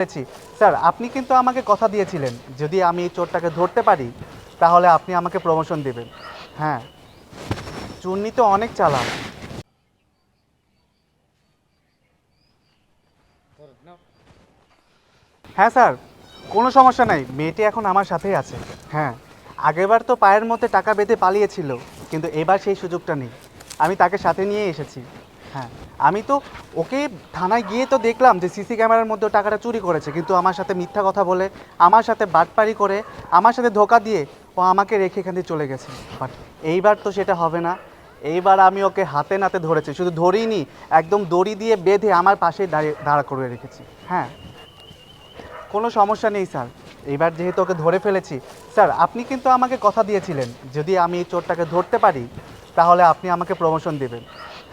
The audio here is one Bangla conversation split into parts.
পেরেছি স্যার, আপনি কিন্তু আমাকে কথা দিয়েছিলেন। যদি আমি এই চোরটাকে ধরতে পারি, তাহলে আপনি আমাকে প্রমোশন দেবেন। হ্যাঁ। চুন্নি তো অনেক চালাক। হ্যাঁ স্যার। কোনো সমস্যা নাই। মেয়েটি এখন আমার সাথেই আছে। হ্যাঁ। আগেরবার তো পায়ের মধ্যে টাকা বেঁধে পালিয়েছিল, কিন্তু এবার সেই সুযোগটা নেই। আমি তাকে সাথে নিয়ে এসেছি। হ্যাঁ আমি তো ওকে থানায় গিয়ে তো দেখলাম যে সিসি ক্যামেরার মধ্যে টাকাটা চুরি করেছে, কিন্তু আমার সাথে মিথ্যা কথা বলে, আমার সাথে বাটপারি করে, আমার সাথে ধোকা দিয়ে ও আমাকে রেখে এখান থেকে চলে গেছে। বাট এইবার তো সেটা হবে না। এইবার আমি ওকে হাতে নাতে ধরেছি, শুধু ধরিনি, একদম দড়ি দিয়ে বেঁধে আমার পাশেই দাঁড়িয়ে, দাঁড়া করে রেখেছি। হ্যাঁ। কোনো সমস্যা নেই, স্যার। এবার যেহেতু ওকে ধরে ফেলেছি, স্যার, আপনি কিন্তু আমাকে কথা দিয়েছিলেন, যদি আমি এই চোরটাকে ধরতে পারি, তাহলে আপনি আমাকে প্রমোশন দেবেন।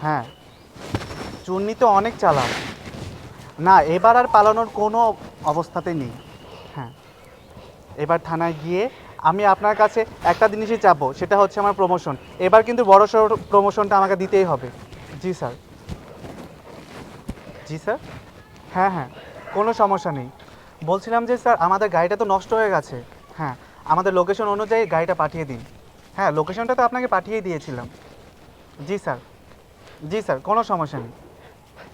হ্যাঁ। চুন্নি তো অনেক চালাক। না, এবার আর পালানোর কোনো অবস্থাতে নেই। হ্যাঁ। এবার থানায় গিয়ে আমি আপনার কাছে একটা জিনিসই চাবো সেটা হচ্ছে আমার প্রমোশন এবার কিন্তু বড় সড় প্রমোশনটা আমাকে দিতেই হবে। জি, স্যার। জি, স্যার? হ্যাঁ হ্যাঁ। কোনো সমস্যা নেই। বলছিলাম যে, স্যার, আমাদের গাড়িটা তো নষ্ট হয়ে গেছে। হ্যাঁ আমাদের লোকেশন অনুযায়ী গাড়িটা পাঠিয়ে দিন। হ্যাঁ লোকেশনটা তো আপনাকে পাঠিয়েই দিয়েছিলাম। জি, স্যার। জি, স্যার, কোনো সমস্যা নেই।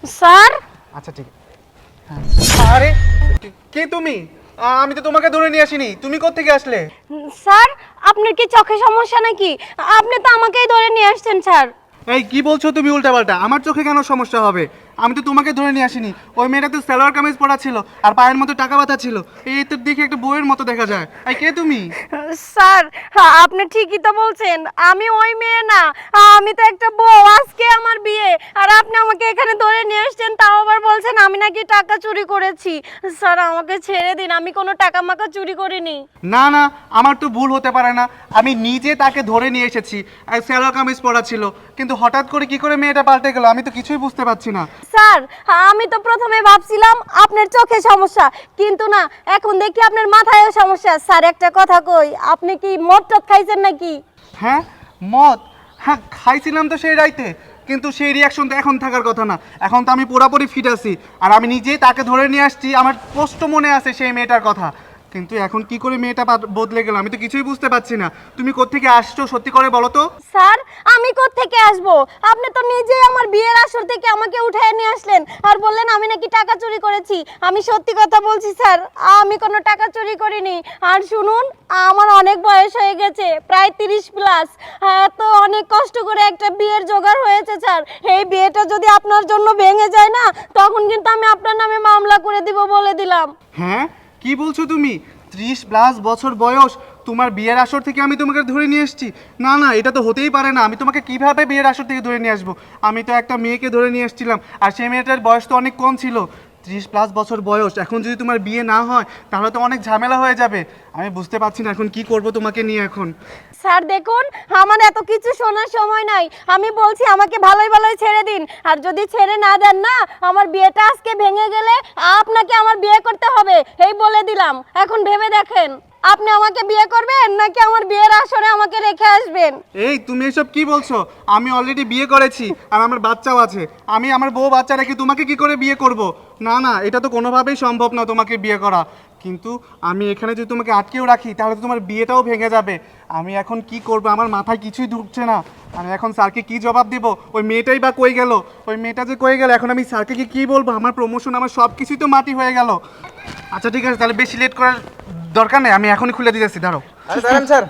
স্যার? আচ্ছা ঠিক। হ্যাঁ আরে কে- তুমি? আমি তো তোমাকে ধরে নিয়ে আসিনি। তুমি কোত্থেকে আসলে? স্যার আপনার কি চোখে সমস্যা নাকি? আপনি তো আমাকেই ধরে নিয়ে আসছেন স্যার। এই কি বলছো তুমি উল্টাপাল্টা? আমার চোখে কেন সমস্যা হবে? আমি তো তোমাকে ধরে নিয়ে আসিনি। ওই মেয়েটা তো সালোয়ার কামিজ পরা ছিল আর পায়ের মতো টাকা বাঁধা ছিল। এই তো দেখি একটা বইয়ের মতো দেখা যায়। এই কে তুমি? স্যার আপনি ঠিকই তো বলছেন আমি ওই মেয়ে না। আমি তো একটা বউ আজকে আমার বিয়ে। আর আপনি আমাকে এখানে ধরে নিয়ে আসছেন তাও আবার বলছেন আমি নাকি টাকা চুরি করেছি। স্যার আমাকে ছেড়ে দিন আমি কোনো টাকা মাকা চুরি করিনি। না না আমার তো ভুল হতে পারে না। আমি নিজে তাকে ধরে নিয়ে এসেছি। আর সালোয়ার কামিজ পরা ছিল। কিন্তু হঠাৎ করে কি করে মেয়েটা পাল্টে গেল আমি তো কিছুই বুঝতে পারছি না। স্যার, আমি তো প্রথমে ভাবছিলাম আপনার চোখে সমস্যা, কিন্তু না, এখন দেখি আপনার মাথায়ও সমস্যা। স্যার, একটা কথা কই, আপনি কি মদ টদ খাইছেন নাকি? হ্যাঁ মদ? হ্যাঁ খাইছিলাম তো সেই রাইতে, কিন্তু সেই রিয়াকশন তো এখন থাকার কথা না। এখন তো আমি পুরোপুরি ফিট আছি, আর আমি নিজেই তাকে ধরে নিয়ে আসছি, আমার স্পষ্ট মনে আছে সেই মেয়েটার কথা। কিন্তু এখন কি করে মেয়েটা বাদ- বদলে গেল? আমি তো কিছুই বুঝতে পারছি না। তুমি কোত্থেকে আসছো? সত্যি করে বলো তো। স্যার আমি থেকে আসব? আপনি তো নিজেই আমার বিয়ের আসর থেকে আমাকে উঠায় নিয়ে আসলেন আর বললেন আমি নাকি টাকা চুরি করেছি। আমি সত্যি কথা বলছি স্যার আমি কোনো টাকা চুরি করিনি। আর শুনুন আমার অনেক বয়স হয়ে গেছে প্রায় তিরিশ প্লাস। তো অনেক কষ্ট করে একটা বিয়ের জোগাড় হয়েছে স্যার। এই বিয়েটা যদি আপনার জন্য ভেঙে যায় না তখন কিন্তু আমি আপনার নামে মামলা করে দিব বলে দিলাম। হ্যাঁ? কি বলছো তুমি? ত্রিশ প্লাস বছর বয়স, তোমার বিয়ের আসর থেকে আমি তোমাকে ধরে নিয়ে এসেছি। না না, এটা তো হতেই পারে না। আমি তোমাকে কীভাবে বিয়ের আসর থেকে ধরে নিয়ে আসব? আমি তো একটা মেয়েকে ধরে নিয়ে এসেছিলাম, আর সেই মেয়েটার বয়স তো অনেক কম ছিল। ত্রিশ প্লাস বছর বয়স। এখন যদি তোমার বিয়ে না হয়, তাহলে তো অনেক ঝামেলা হয়ে যাবে। আমি বুঝতে পারছি না এখন কি করব তোমাকে নিয়ে এখন। স্যার, দেখুন, আমার এত কিছু শোনার সময় নাই। আমি বলছি, আমাকে ভালোই ভালোই ছেড়ে দিন। আর যদি ছেড়ে না দেন না, আমার বিয়েটা আজকে ভেঙে গেলে আপনাকে আমার বিয়ে করতে হবে। এই বলে দিলাম। এখন ভেবে দেখেন। আপনি আমাকে বিয়ে করবেন নাকি আমার বিয়ের আসরে আমাকে রেখে আসবেন? এই, তুমি এসব কি বলছো? আমি অলরেডি বিয়ে করেছি আর আমার বাচ্চাও আছে। আমি আমার বউ বাচ্চা রেখে তোমাকে কি করে বিয়ে করব? না না, এটা তো কোনোভাবেই সম্ভব না তোমাকে বিয়ে করা। কিন্তু আমি এখানে যদি তোমাকে আটকেও রাখি, তাহলে তো তোমার বিয়েটাও ভেঙে যাবে। আমি এখন কি করব? আমার মাথায় কিছুই ঢুকছে না। আমি এখন স্যারকে কি জবাব দেব? ওই মেয়েটাই বা কই গেল? ওই মেয়েটা যে কই গেল? এখন আমি স্যারকে কি বলব? আমার প্রমোশন আমার সব কিছুই তো মাটি হয়ে গেল। আচ্ছা ঠিক আছে, তাহলে বেশি লেট করার দরকার নেই আমি এখনই খুলে দিতেছি আরে দাঁড়ান স্যার।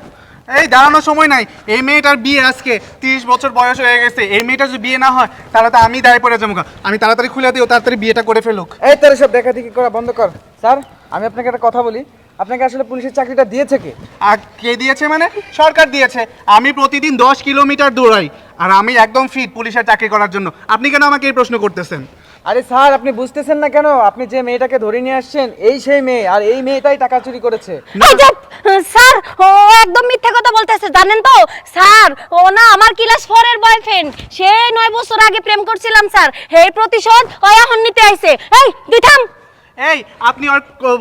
এই দাঁড়ানোর সময় নাই এই মেয়েটার বিয়ে আজকে তিরিশ বছর বয়স হয়ে গেছে এই মেয়েটার যদি বিয়ে না হয় তাহলে তো আমি দায় পড়ে যাব আমি তাড়াতাড়ি খুলে দিও তাড়াতাড়ি বিয়েটা করে ফেলুক। এই তোর সব দেখা দেখি করা বন্ধ কর। স্যার আমি আপনাকে একটা কথা বলি আপনাকে আসলে পুলিশের চাকরিটা দিয়েছে কে? আর কে দিয়েছে মানে? সরকার দিয়েছে। আমি প্রতিদিন দশ কিলোমিটার দৌড়াই আর আমি একদম ফিট পুলিশের চাকরি করার জন্য। আপনি কেন আমাকে এই প্রশ্ন করতেছেন? আরে স্যার আপনি বুঝতেছেন না কেন? আপনি যে মেয়েটাকে ধরে নিয়ে আসছেন এই সেই মেয়ে আর এই মেয়েটাই টাকা চুরি করেছে। স্যার ও একদম মিথ্যা কথা বলতেছে জানেন তো? স্যার ও না আমার ক্লাস ফোরের বয়ফ্রেন্ড সে নয় বছর আগে প্রেম করছিলাম স্যার। এই প্রতিশোধ ও এখন নিতে আইছে। এই দিথাম এই আপনি ওর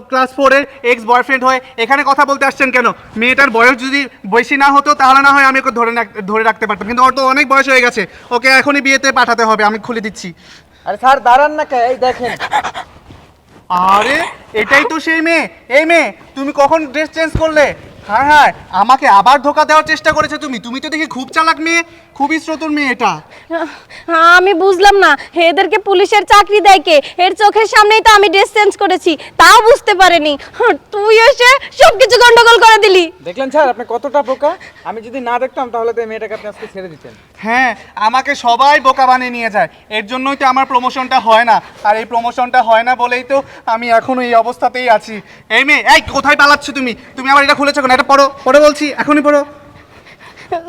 ক্লাস ফোরের এক্স বয়ফ্রেন্ড হয়ে এখানে কথা বলতে আসছেন কেন? মেয়েটার বয়স যদি বেশি না হতো তাহলে না হয় আমি ওকে ধরে ধরে রাখতে পারতাম। কিন্তু ওর তো অনেক বয়স হয়ে গেছে। ওকে এখনই বিয়েতে পাঠাতে হবে আমি খুলে দিচ্ছি। আরে স্যার, দাঁড়ান না কে? এই দেখেন। আরে, এটাই তো সেই মেয়ে। এই মেয়ে, তুমি কখন ড্রেস চেঞ্জ করলে? হ্যাঁ হ্যাঁ আমাকে আবার ধোকা দেওয়ার চেষ্টা করেছে তুমি। তুমি তো দেখি খুব চালাক মেয়ে। খুবই শ্রোতুর মেয়ে এটা। আমি বুঝলাম না এদেরকে পুলিশের চাকরি দেয় কে? এর চোখের সামনেই তো আমি ড্রেস চেঞ্জ করেছি তাও বুঝতে পারেনি। তুই এসে সবকিছু গন্ডগোল করে দিলি। দেখলেন স্যার আপনি কতটা বোকা? আমি যদি না দেখতাম তাহলে তো এই মেয়েটাকে আপনি আজকে ছেড়ে দিতেন। হ্যাঁ আমাকে সবাই বোকা বানিয়ে নিয়ে যায়। এর জন্যই তো আমার প্রমোশনটা হয় না। আর এই প্রমোশনটা হয় না বলেই তো আমি এখনও এই অবস্থাতেই আছি। এই মেয়ে এই কোথায় পালাচ্ছ তুমি? তুমি আমার এটা খুলেছো কেন? এটা পড়ো পড়ো বলছি এখনই পড়ো।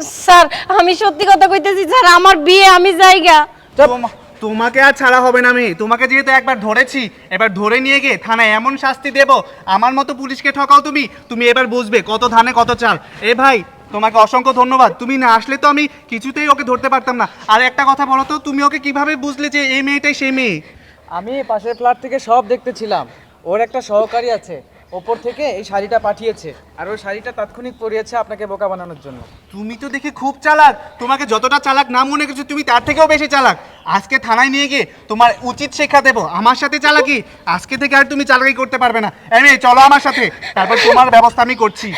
স্যার আমি সত্যি কথা কইতেছি স্যার আমার বিয়ে আমি জায়গা। তোমা- তোমাকে আর ছাড়া হবে না আমি তোমাকে যেহেতু একবার ধরেছি এবার ধরে নিয়ে গিয়ে থানায় এমন শাস্তি দেব আমার মতো পুলিশকে ঠকাও তুমি তুমি এবার বুঝবে কত ধানে কত চাল। এ ভাই তোমাকে অসংখ্য ধন্যবাদ। তুমি না আসলে তো আমি কিছুতেই ওকে ধরতে পারতাম না। আর একটা কথা বলো তো তুমি ওকে কীভাবে বুঝলে যে এই মেয়েটাই সেই মেয়ে? আমি পাশের ফ্ল্যাট থেকে সব দেখতেছিলাম। ওর একটা সহকারী আছে। ওপর থেকে এই শাড়িটা পাঠিয়েছে। আর ওই শাড়িটা তাৎক্ষণিক পরিয়েছে আপনাকে বোকা বানানোর জন্য। তুমি তো দেখি খুব চালাক। তোমাকে যতটা চালাক না মনে করছ তুমি তার থেকেও বেশি চালাক। আজকে থানায় নিয়ে গিয়ে তোমার উচিত শিক্ষা দেবো। আমার সাথে চালাকি? আজকে থেকে আর তুমি চালাকি করতে পারবে না। এমনি চলো আমার সাথে। তারপর তোমার ব্যবস্থা আমি করছি।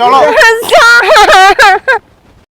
চলো।